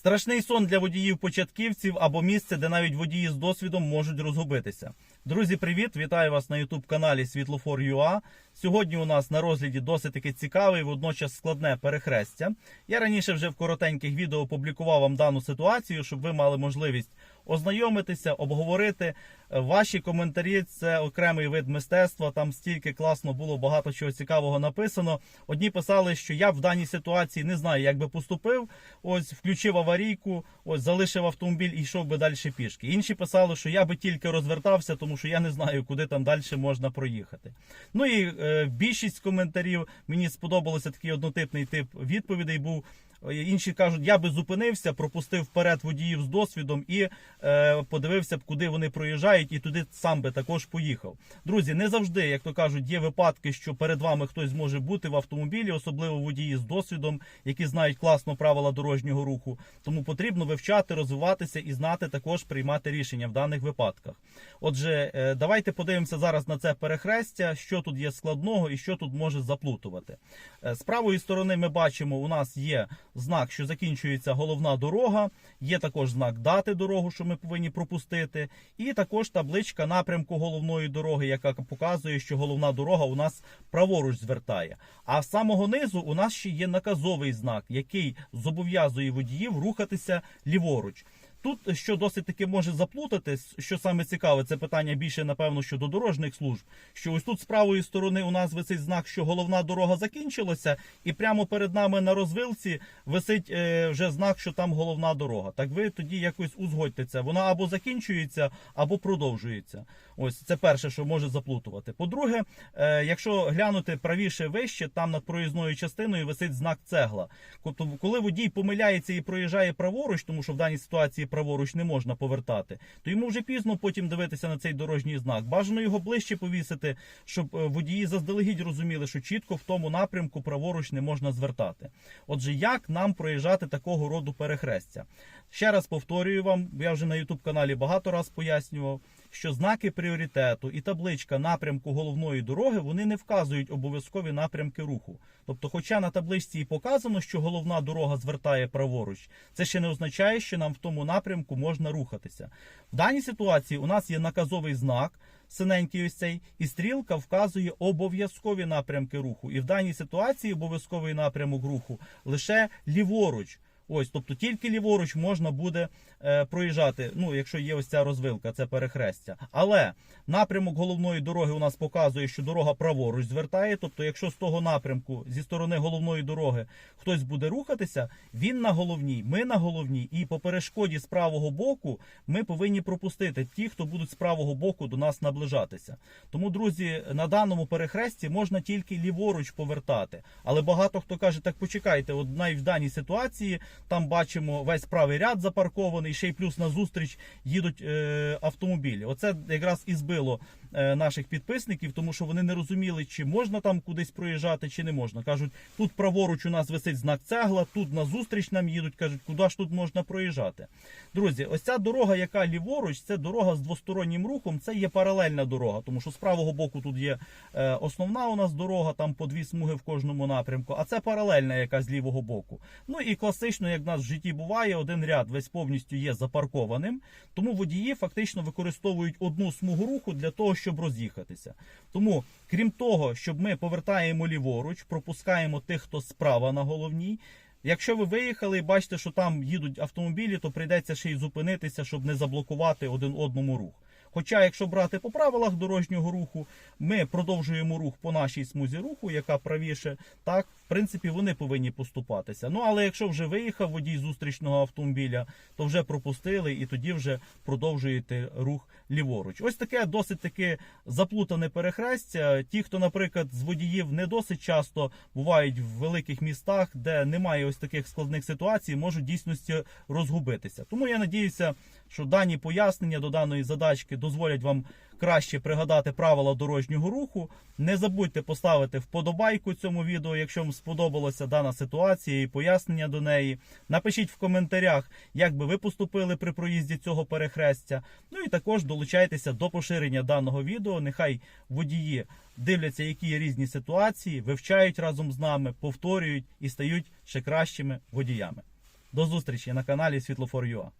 Страшний сон для водіїв-початківців або місце, де навіть водії з досвідом можуть розгубитися. Друзі, привіт! Вітаю вас на youtube каналі Світлофор.ua. Сьогодні у нас на розгляді досить таки цікаве і водночас складне перехрестя. Я раніше вже в коротеньких відео опублікував вам дану ситуацію, щоб ви мали можливість ознайомитися, обговорити. Ваші коментарі це окремий вид мистецтва. Там стільки класно було багато чого цікавого написано. Одні писали, що я в даній ситуації не знаю, як би поступив. Ось включив аварійку, ось залишив автомобіль і йшов би далі пішки. Інші писали, що я би тільки розвертався, тому що я не знаю, куди там далі можна проїхати. Ну і е, більшість коментарів мені сподобалося такий однотипний тип відповідей був. Інші кажуть, я би зупинився, пропустив вперед водіїв з досвідом і е, подивився б, куди вони проїжджають, і туди сам би також поїхав. Друзі, не завжди, як то кажуть, є випадки, що перед вами хтось може бути в автомобілі, особливо водії з досвідом, які знають класно правила дорожнього руху. Тому потрібно вивчати, розвиватися і знати також приймати рішення в даних випадках. Отже, е, давайте подивимося зараз на це перехрестя, що тут є складного і що тут може заплутувати. Е, З правої сторони ми бачимо, у нас є знак, що закінчується головна дорога. Є також знак дати дорогу, що ми повинні пропустити, і також табличка напрямку головної дороги, яка показує, що головна дорога у нас праворуч звертає. А з самого низу у нас ще є наказовий знак, який зобов'язує водіїв рухатися ліворуч. Тут що досить таки може заплутати, що саме цікаве, це питання більше, напевно, щодо дорожніх служб. Що ось тут з правої сторони у нас висить знак, що головна дорога закінчилася, і прямо перед нами на розвилці висить е, вже знак, що там головна дорога. Так ви тоді якось узгодьте це. Вона або закінчується, або продовжується. Ось це перше, що може заплутувати. По-друге, е, якщо глянути правіше вище, там над проїзною частиною висить знак цегла. Тобто, коли водій помиляється і проїжджає праворуч, тому що в даній ситуації праворуч не можна повертати, то йому вже пізно потім дивитися на цей дорожній знак. Бажано його ближче повісити, щоб е, водії заздалегідь розуміли, що чітко в тому напрямку праворуч не можна звертати. Отже, як нам проїжджати такого роду перехрестя? Ще раз повторюю вам, я вже на youtube каналі багато раз пояснював. Що знаки пріоритету і табличка напрямку головної дороги вони не вказують обов'язкові напрямки руху. Тобто, хоча на табличці і показано, що головна дорога звертає праворуч, це ще не означає, що нам в тому напрямку можна рухатися. В даній ситуації у нас є наказовий знак, синенький ось цей, і стрілка вказує обов'язкові напрямки руху. І в даній ситуації обов'язковий напрямок руху лише ліворуч. Ось, тобто тільки ліворуч можна буде е, проїжджати, ну, якщо є ось ця розвилка, це перехрестя. Але напрямок головної дороги у нас показує, що дорога праворуч звертає. Тобто, якщо з того напрямку, зі сторони головної дороги, хтось буде рухатися, він на головній, ми на головній, і по перешкоді з правого боку ми повинні пропустити ті, хто будуть з правого боку до нас наближатися. Тому, друзі, на даному перехресті можна тільки ліворуч повертати. Але багато хто каже, так почекайте, от навіть в даній ситуації. Там бачимо весь правий ряд запаркований, ще й плюс на зустріч їдуть е, автомобілі. Оце якраз і збило е, наших підписників, тому що вони не розуміли, чи можна там кудись проїжджати, чи не можна. Кажуть, тут праворуч у нас висить знак цегла, тут на зустріч нам їдуть. кажуть, куди ж тут можна проїжджати. Друзі, ось ця дорога, яка ліворуч, це дорога з двостороннім рухом. Це є паралельна дорога, тому що з правого боку тут є е, основна у нас дорога, там по дві смуги в кожному напрямку. А це паралельна, яка з лівого боку. Ну і класично, як в нас в житті буває, один ряд весь повністю є запаркованим. Тому водії фактично використовують одну смугу руху для того, щоб роз'їхатися. Тому, крім того, щоб ми повертаємо ліворуч, пропускаємо тих, хто справа на головній. Якщо ви виїхали і бачите, що там їдуть автомобілі, то прийдеться ще й зупинитися, щоб не заблокувати один одному рух. Хоча, якщо брати по правилах дорожнього руху, ми продовжуємо рух по нашій смузі руху, яка правіше, так в принципі вони повинні поступатися. Ну але якщо вже виїхав водій зустрічного автомобіля, то вже пропустили і тоді вже продовжуєте рух ліворуч. Ось таке досить таки заплутане перехрестя. Ті, хто, наприклад, з водіїв не досить часто бувають в великих містах, де немає ось таких складних ситуацій, можуть дійсності розгубитися. Тому я надіюся, що дані пояснення до даної задачки дозволять вам краще пригадати правила дорожнього руху. Не забудьте поставити вподобайку цьому відео, якщо вам сподобалася дана ситуація і пояснення до неї. Напишіть в коментарях, як би ви поступили при проїзді цього перехрестя. Ну і також долучайтеся до поширення даного відео. Нехай водії дивляться, які є різні ситуації, вивчають разом з нами, повторюють і стають ще кращими водіями. До зустрічі на каналі Світлофор.ua.